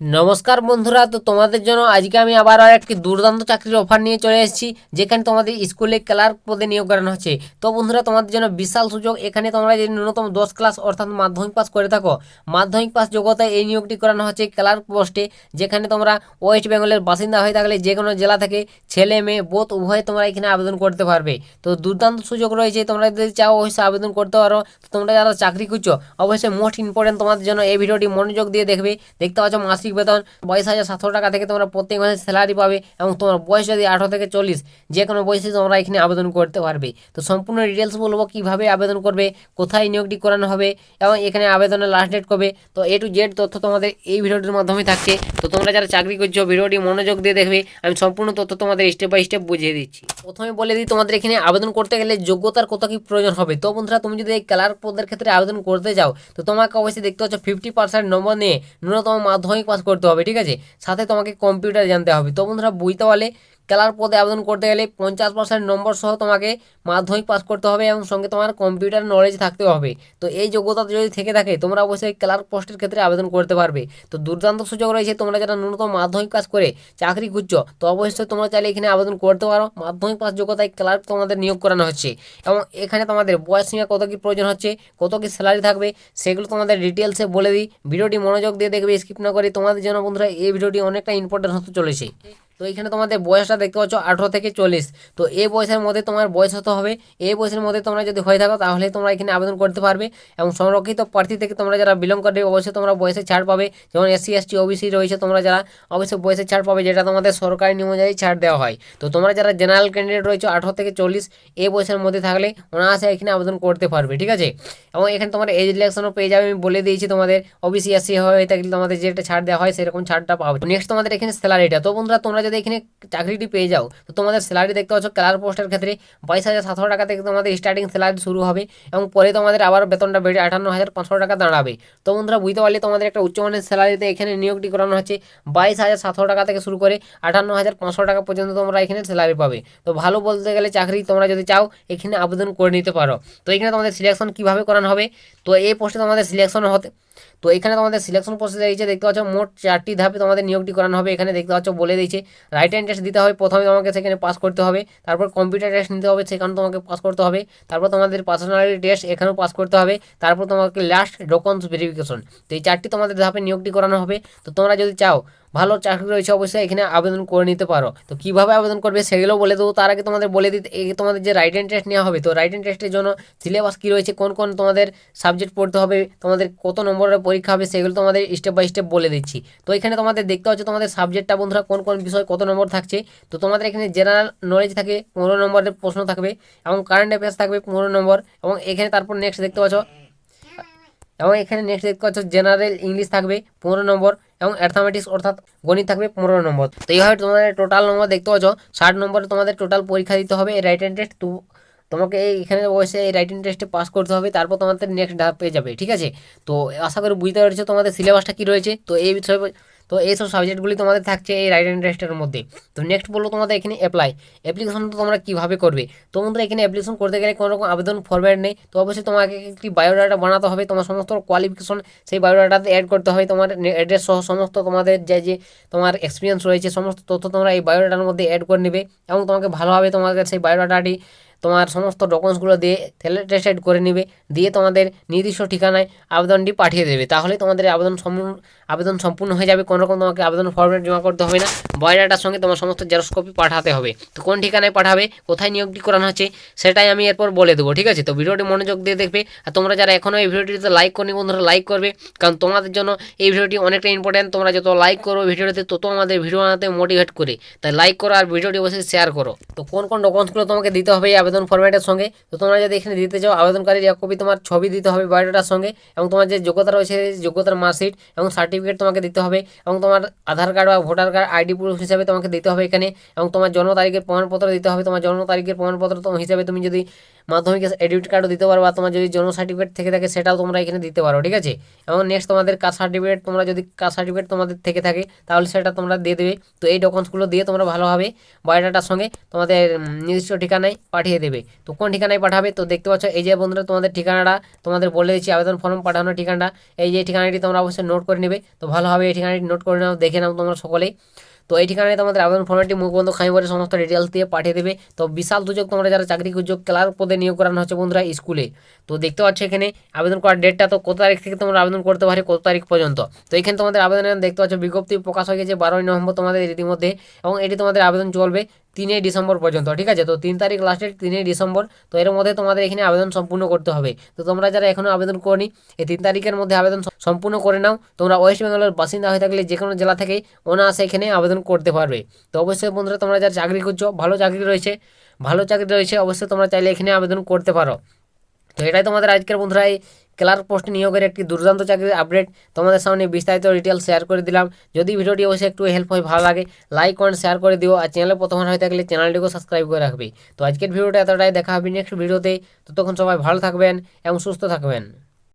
নমস্কার বন্ধুরা, তো তোমাদের জন্য আজকে আমি আবার একটি দুর্দান্ত চাকরির অফার নিয়ে চলে এসেছি, যেখানে তোমাদের স্কুলে ক্লার্ক পদে নিয়োগ করানো হচ্ছে। তো বন্ধুরা, তোমাদের জন্য বিশাল সুযোগ, এখানে তোমরা যদি ন্যূনতম দশ ক্লাস অর্থাৎ মাধ্যমিক পাস করে থাকো, মাধ্যমিক পাস যোগ্যতায় এই নিয়োগটি করানো হচ্ছে ক্লার্ক পোস্টে যেখানে তোমরা ওয়েস্ট বেঙ্গলের বাসিন্দা হয়ে থাকলে যে কোনো জেলা থেকে ছেলে, মেয়ে বোধ উভয় তোমরা এখানে আবেদন করতে পারবে। তো দুর্দান্ত সুযোগ রয়েছে, তোমরা যদি চাও অবশ্যই আবেদন করতে পারো। তোমরা যারা চাকরি খুঁজছো, অবশ্যই মোস্ট ইম্পর্টেন্ট তোমাদের জন্য এই ভিডিওটি মনোযোগ দিয়ে দেখবে। দেখতে পাচ্ছ মাসিক বেতন বাইশ হাজার সাতশো টাকা থেকে তোমরা প্রত্যেক মাসে স্যালারি পাবে এবং তোমার বয়স যদি আঠারো থেকে চল্লিশ, যে কোনো বয়সে তোমরা এখানে আবেদন করতে পারবে। তো সম্পূর্ণ ডিটেলস বলব কীভাবে আবেদন করবে, কোথায় নিয়োগটি করানো হবে এবং এখানে আবেদনের লাস্ট ডেট কবে। তো এ টু জেড তথ্য তোমাদের এই ভিডিওটির মাধ্যমে থাকছে। তো তোমরা যারা চাকরি করছ, ভিডিওটি মনোযোগ দিয়ে দেখবে। আমি সম্পূর্ণ তথ্য তোমাদের স্টেপ বাই স্টেপ বুঝিয়ে দিচ্ছি। প্রথমে বলে দিই, তোমাদের এখানে আবেদন করতে গেলে যোগ্যতার কত কি প্রয়োজন হবে? তো বন্ধুরা, তুমি যদি এই ক্লার্ক পদের ক্ষেত্রে আবেদন করতে যাও, তো তোমাকে অবশ্যই দেখতে পাচ্ছ ফিফটি পার্সেন্ট নম্বর নিয়ে ন্যূনতম মাধ্যমিক পাস করতে হবে ঠিক আছে? সাথে তোমাকে কম্পিউটার জানতে হবে। তো বন্ধুরা বইতে পারলে ক্লার্ক পদে আবেদন করতে গেলে পঞ্চাশ পার্সেন্ট নম্বর সহ তোমাকে মাধ্যমিক পাস করতে হবে এবং সঙ্গে তোমার কম্পিউটার নলেজ থাকতে হবে। তো এই যোগ্যতা যদি থেকে থাকে, তোমরা অবশ্যই ক্লার্ক পোস্টের ক্ষেত্রে আবেদন করতে পারবে। তো দুর্দান্ত সুযোগ রয়েছে তোমরা যারা ন্যূনতম মাধ্যমিক পাস করে চাকরি খুঁজছো, তো অবশ্যই তোমরা চাইলে এখানে আবেদন করতে পারো। মাধ্যমিক পাস যোগ্যতায় ক্লার্ক তোমাদের নিয়োগ করানো হচ্ছে এবং এখানে তোমাদের বয়স সীমা কত কী প্রয়োজন হচ্ছে, কত কী স্যালারি থাকবে, সেগুলো তোমাদের ডিটেলসে বলে দিই। ভিডিওটি মনোযোগ দিয়ে দেখবে স্কিপ না করে তোমাদের জন্য বন্ধুরা এই ভিডিওটি অনেকটা ইম্পর্টেন্ট হতে চলেছে। তো এখানে তোমাদের বয়সটা দেখতে পাচ্ছ আঠেরো থেকে চল্লিশ। তো এই বয়সের মধ্যে তোমার বয়স হতে হবে। এই বয়সের মধ্যে তোমরা যদি হয়ে থাকো, তাহলে তোমরা এখানে আবেদন করতে পারবে এবং সংরক্ষিত প্রার্থী থেকে তোমরা যারা বিলং করবে অবশ্যই তোমরা বয়সে ছাড় পাবে। যেমন এসসি এসটি ওবিসি রয়েছে, তোমরা যারা অবশ্যই বয়সে ছাড় পাবে, যেটা তোমাদের সরকারি নিয়ম অনুযায়ী ছাড় দেওয়া হয়। তো তোমরা যারা জেনারেল ক্যান্ডিডেট রয়েছে, আঠেরো থেকে চল্লিশ, এই বয়সের মধ্যে থাকলে অনায়াসে এখানে আবেদন করতে পারবে, ঠিক আছে? এবং এখানে তোমার এজ রিলেকশনও পেয়ে যাবে, আমি বলে দিয়েছি তোমাদের। ওবিসি এসসি হয়ে থাকলে তোমাদের যেটা ছাড় দেওয়া হয়, সেরকম ছাড়টা পাবে। নেক্সট তোমাদের এখানে স্যালারিটা তো বন্ধুরা, তোমরা যদি এখানে চাকরিটি পেয়ে যাও, তো তোমাদের স্যালারি দেখতে পাচ্ছ ক্লার পোস্টের ক্ষেত্রে বাইশ হাজার সাতশো টাকা থেকে তোমাদের স্টার্টিং স্যালারি শুরু হবে এবং পরে তোমাদের আবার বেতনটা বেড়ে আটান্ন হাজার পাঁচশো টাকা দাঁড়াবে। তো বন্ধুরা, বুঝতে পারলে তোমাদের একটা উচ্চমানের স্যালারিতে এখানে নিয়োগটি করানো হচ্ছে। বাইশ হাজার সাতশো টাকা থেকে শুরু করে আটান্ন হাজার পাঁচশো টাকা পর্যন্ত তোমরা এখানে স্যালারি পাবে। তো ভালো বলতে গেলে চাকরি তোমরা যদি চাও, এখানে আবেদন করে নিতে পারো। তো এখানে তোমাদের সিলেকশন কীভাবে করানো হবে? তো এই পোস্টে তোমাদের সিলেকশন হতে তো এখানে তোমাদের সিলেকশন প্রসেস রয়েছে দেখতে পাচ্ছ, মোট চারটি ধাপে তোমাদের নিয়োগটি করানো হবে। এখানে দেখতে পাচ্ছ, বলে দিয়েছে রাইট হ্যান্ড টেস্ট দিতে হবে, প্রথমে তোমাকে সেখানে পাস করতে হবে। তারপর কম্পিউটার টেস্ট নিতে হবে, সেখানে তোমাকে পাস করতে হবে। তারপর তোমাদের পার্সোনালিটি টেস্ট এখানেও পাস করতে হবে। তারপর তোমাকে লাস্ট ডকুমেন্টস ভেরিফিকেশন তো এই চারটি তোমাদের ধাপে নিয়োগটি করানো হবে। তো তোমরা যদি চাও ভালো চাকরি রয়েছে অবশ্যই, এখানে আবেদন করে নিতে পারো। তো কীভাবে আবেদন করবে সেগুলো বলে দেবো, তার আগে তোমাদের বলে দিতে তোমাদের যে রাইট হ্যান্ড টেস্ট নেওয়া হবে, তো রাইট হ্যান্ড টেস্টের জন্য সিলেবাস কী রয়েছে, কোন কোন তোমাদের সাবজেক্ট পড়তে হবে, তোমাদের কত নম্বরের পরীক্ষা হবে, সেগুলো তোমাদের স্টেপ বাই স্টেপ বলে দিচ্ছি। তো এখানে তোমাদের দেখতে হচ্ছে তোমাদের সাবজেক্টটা বন্ধুরা কোন কোন বিষয় কত নম্বর থাকছে। তো তোমাদের এখানে জেনারেল নলেজ থাকে, পনেরো নম্বরের প্রশ্ন থাকবে, এবং কারেন্ট অ্যাফেয়ার্স থাকবে পনেরো নম্বর, এবং এখানে তারপর নেক্সট দেখতে পাচ্ছ, এবং এখানে নেক্সট দেখতে পাচ্ছ জেনারেল ইংলিশ থাকবে পনেরো নম্বর এবং অ্যাথমেটিক্স অর্থাৎ গণিত থাকবে পনেরো নম্বর। তো এইভাবে তোমাদের টোটাল নম্বর দেখতে পাচ্ছ, ষাট নম্বরে তোমাদের টোটাল পরীক্ষা দিতে হবে, এই রাইট হ্যান্ড টেস্ট তো তোমাকে এখানে বসে এই রাইটিং টেস্টে পাস করতে হবে, তারপর তোমাদের নেক্সট ধাপ পেয়ে যাবে, ঠিক আছে? তো আশা করি বুঝতে পারছ তোমাদের সিলেবাসটা কী রয়েছে? তো এই বিষয়ে তো এইসব সাবজেক্টগুলি তোমাদের থাকছে এই রাইটিং টেস্টের মধ্যে। তো নেক্সট বলল তোমাদের এখানে অ্যাপ্লাই অ্যাপ্লিকেশন তো তোমরা কীভাবে করবে? তো বন্ধুরা, এখানে অ্যাপ্লিকেশন করতে গেলে কোনো রকম আবেদন ফরম্যাট নেই। তো অবশ্যই তোমাকে একটি বায়োডাটা বানাতে হবে। তোমার সমস্ত কোয়ালিফিকেশন সেই বায়োডাটাতে অ্যাড করতে হবে। তোমার অ্যাড্রেস সহ সমস্ত তোমাদের যে যে তোমার এক্সপিরিয়েন্স রয়েছে, সমস্ত তথ্য তোমরা এই বায়োডাটার মধ্যে অ্যাড করে নেবে এবং তোমাকে ভালোভাবে তোমাদের সেই বায়োডাটাটি তোমার সমস্ত ডকুমেন্টসগুলো দিয়ে টেস্টেড করে নেবে, দিয়ে তোমাদের নির্দিষ্ট ঠিকানায় আবেদনটি পাঠিয়ে দেবে। তাহলে তোমাদের আবেদন সম্পূর্ণ আবেদন সম্পূর্ণ হয়ে যাবে, কোনো রকম তোমাকে আবেদন ফর্মেট জমা করতে হবে না। বায়োডাটার সঙ্গে তোমার সমস্ত জেরক্স কপি পাঠাতে হবে। তো কোন ঠিকানায় পাঠাবে, কোথায় নিয়োগটি করানো হচ্ছে, সেটাই আমি এরপর বলে দেবো, ঠিক আছে? তো ভিডিওটি মনোযোগ দিয়ে দেখবে, আর তোমরা যারা এখনও এই ভিডিওটিতে লাইক করনি বন্ধুরা লাইক করবে। কারণ তোমাদের জন্য এই ভিডিওটি অনেকটা ইম্পর্টেন্ট তোমরা যত লাইক করো ভিডিওটিতে, তত আমাদের ভিডিও বানাতে মোটিভেট করে। তাই লাইক করো আর ভিডিওটি অবশ্যই শেয়ার করো। তো কোন কোন ডকুমেন্টসগুলো তোমাকে দিতে হবে আবেদন ফর্ম্যাটের সঙ্গে। তো তোমরা যদি এখানে দিতে চাও আবেদনকারীর এক কপি তোমার ছবি দিতে হবে বায়োডাটার সঙ্গে এবং তোমার যে যোগ্যতা রয়েছে যোগ্যতার মার্কশিট এবং সার্টিফিকেট তোমাকে দিতে হবে এবং তোমার আধার কার্ড বা ভোটার কার্ড আইডি প্রুফ হিসাবে তোমাকে দিতে হবে এখানে এবং তোমার জন্ম তারিখের প্রমাণপত্র দিতে হবে। তোমার জন্ম তারিখের প্রমাণপত্র হিসাবে তুমি যদি মাধ্যমিক এডমিট কার্ডও দিতে পারো বা তোমার যদি জন্ম সার্টিফিকেট থেকে থাকে সেটাও তোমরা এখানে দিতে পারো, ঠিক আছে? এবং নেক্সট তোমাদের কাস্ট সার্টিফিকেট তোমরা যদি কাস্ট সার্টিফিকেট তোমাদের থেকে থাকে, তাহলে সেটা তোমরা দিয়ে দেবে। তো এই ডকুমেন্টসগুলো দিয়ে তোমরা ভালোভাবে বায়োডাটার সঙ্গে তোমাদের নির্দিষ্ট ঠিকানায় পাঠিয়ে দেবে। তো কোন ঠিকানায় পাঠাবে? তো দেখতে পাচ্ছ, এই যে বন্ধুরা, তোমাদের ঠিকানাটা তোমাদের বলে দিচ্ছি, আবেদন ফর্ম পাঠানোর ঠিকানাটা। এই যে ঠিকানাটি তোমরা অবশ্যই নোট করে নেবে। তো ভালোভাবে এই ঠিকানাটি নোট করে নাও, দেখে নাও তোমরা সকলেই তো এই ঠিকানায় তোমাদের আবেদন ফর্মটি মুখ বন্ধ খাই বলে সমস্ত ডিটেলস দিয়ে পাঠিয়ে দেবে। তো বিশাল সুযোগ তোমরা যারা চাকরি খুঁজছো ক্লার্ক পদে নিয়োগ করানো হচ্ছে বন্ধুরা স্কুলে। তো দেখতে পাচ্ছ এখানে আবেদন করার ডেটটা তো কত তারিখ থেকে তোমরা আবেদন করতে পারে, কত তারিখ পর্যন্ত। তো এখানে তোমাদের আবেদন দেখতে পাচ্ছ বিজ্ঞপ্তি প্রকাশ হয়ে গেছে, বারোই নভেম্বর তোমাদের ইতিমধ্যে এবং এটি তোমাদের আবেদন চলবে। তিনই ডিসেম্বর পর্যন্ত, ঠিক আছে? তো তিন তারিখ লাস্টের তিনই ডিসেম্বর, তো এর মধ্যে তোমাদের এখানে আবেদন সম্পূর্ণ করতে হবে। তো তোমরা যারা এখনও আবেদন করনি, এই তিন তারিখের মধ্যে আবেদন সম- সম্পূর্ণ করে নাও। তোমরা ওয়েস্ট বেঙ্গলের বাসিন্দা হয়ে থাকলে যে কোনো জেলা থেকে অনায়াসে এখানে আবেদন করতে পারবে। তো অবশ্যই বন্ধুরা, তোমরা যারা চাকরি করছ, ভালো চাকরি রয়েছে, ভালো চাকরি রয়েছে, অবশ্যই তোমরা চাইলে এখানে আবেদন করতে পারো। তো এটাই তোমাদের আজকের বন্ধুরা, এই ক্লার্ক পোস্ট নিয়োগের একটি দুর্দান্ত চাকরির আপডেট তোমাদের সামনে বিস্তারিত ডিটেল শেয়ার করে দিলাম। যদি ভিডিওটি অবশ্যই একটু হেল্প হয়, ভালো লাগে লাইক কমেন্ট শেয়ার করে দিও, আর চ্যানেলে প্রথম হয়ে থাকলে চ্যানেলটিকে সাবস্ক্রাইব করে রাখবে। তো আজকের ভিডিওটা এতটাই, দেখা হবে নেক্সট ভিডিওতে। ততক্ষণ সবাই ভালো থাকবেন এবং সুস্থ থাকবেন।